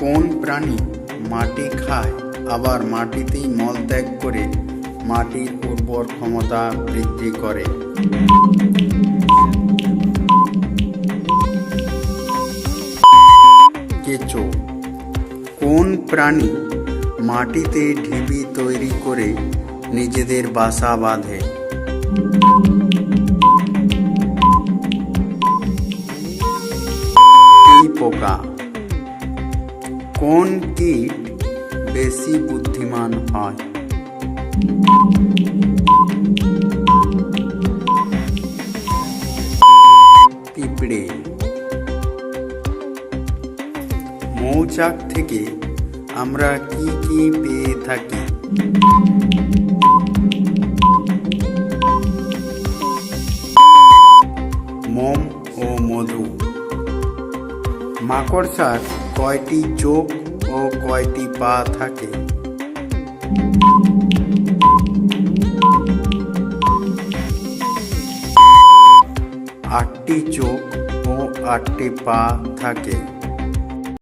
কোন প্রাণী মাটি খায়? আবার মাটিতেই মলত্যাগ করে মাটির উর্বর ক্ষমতা বৃদ্ধি করে। কেঁচো। কোন প্রাণী মাটিতে ঢিবি তৈরি করে নিজেদের বাসা বাঁধে? পোকা। কোন কীট বেশি বুদ্ধিমান হয়? পিঁপড়ে। মৌচাক থেকে আমরা কি কি পেয়ে থাকি? মোম ও মধু। মাকড়সার কয়টি চোখ ও কয়টি পা থাকে? আটটি চোখ ও আটটি পা থাকে।